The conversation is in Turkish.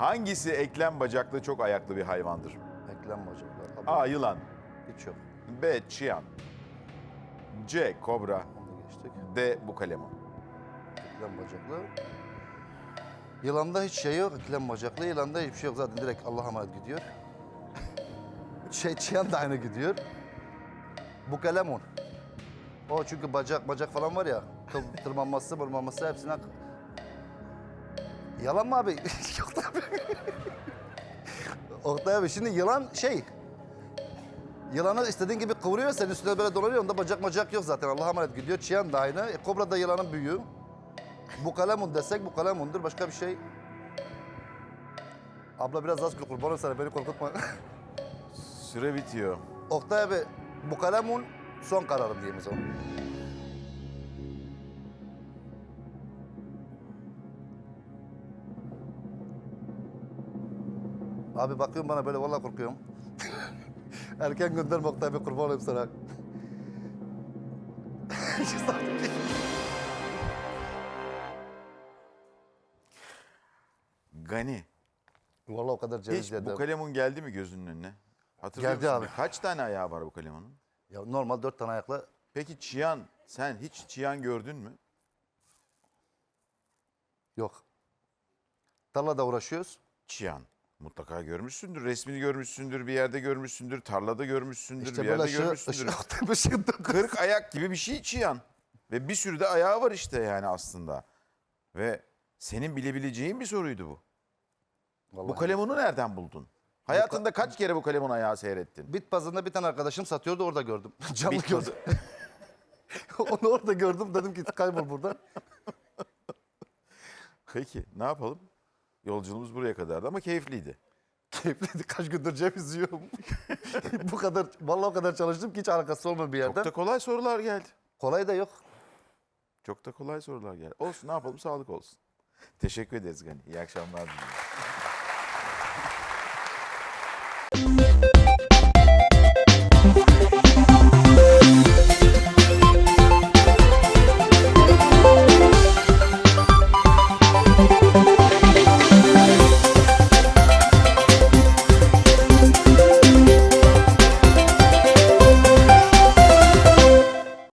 Hangisi eklem bacaklı çok ayaklı bir hayvandır? Eklem bacaklar. A. Yılan. Hiç yok. B. Çiyan. C. Kobra. Onu geçtik. D. Bukalemun. Eklem bacaklı. Yılanda hiç şey yok. Eklem bacaklı. Yılanda hiçbir şey yok. Zaten direkt Allah'a emanet gidiyor. şey çiyan da aynı gidiyor. Bu kalemun. O çünkü bacak bacak falan var ya. tır- Tırmanması, mırmanması hepsine... Yalan mı abi? yok tabii. Oktay abi şimdi yılan şey... Yılanı istediğin gibi kıvırıyor, senin üstüne böyle dolanıyor. Onda bacak bacak yok zaten. Allah'a emanet gidiyor. Çiyan da aynı. E, kobra da yılanın büyüğü. Bu kalemun desek bu kalemundur. Başka bir şey... Abla biraz az kurban olayım sana, beni korkutma. Süre bitiyor. Oktay abi, bu kalemun son kararım diyeyim o zaman. Abi bakıyorum bana böyle vallahi korkuyorum. Erken gönderme Oktay abi kurban olayım sana. Gani. vallahi o kadar ceviz Hiç yedim. bu kalemun geldi mi gözünün önüne? Hatırlıyor Geldi musun? abi. Kaç tane ayağı var bu kalemunun? Ya normal dört tane ayakla Peki çiyan, sen hiç çiyan gördün mü? yok. Tarlada uğraşıyoruz. Çiyan. Mutlaka görmüşsündür. Resmini görmüşsündür, bir yerde görmüşsündür, tarlada görmüşsündür, İşte bir böyle yerde ışığı, görmüşsündür. ışığı, ışığı, Kırk ayak gibi bir şey çiyan. Ve bir sürü de ayağı var işte yani aslında. Ve senin bilebileceğin bir soruydu bu. Bu kalemunu nereden buldun? Hayatında kaç kere bu kalemun ayağı seyrettin? Bit pazarında bir tane arkadaşım satıyordu orada gördüm. Canlı Bit gördüm. Onu orada gördüm dedim ki kaybol buradan. Peki ne yapalım? Yolculuğumuz buraya kadardı ama keyifliydi. Keyifliydi kaç gündür ceviz yiyorum. Bu kadar vallahi o kadar çalıştım ki hiç alakası olmayan bir Çok yerden. da kolay sorular geldi. Kolay da yok. Çok da kolay sorular geldi. Olsun ne yapalım sağlık olsun. Teşekkür ederiz Gani. İyi akşamlar diliyorum.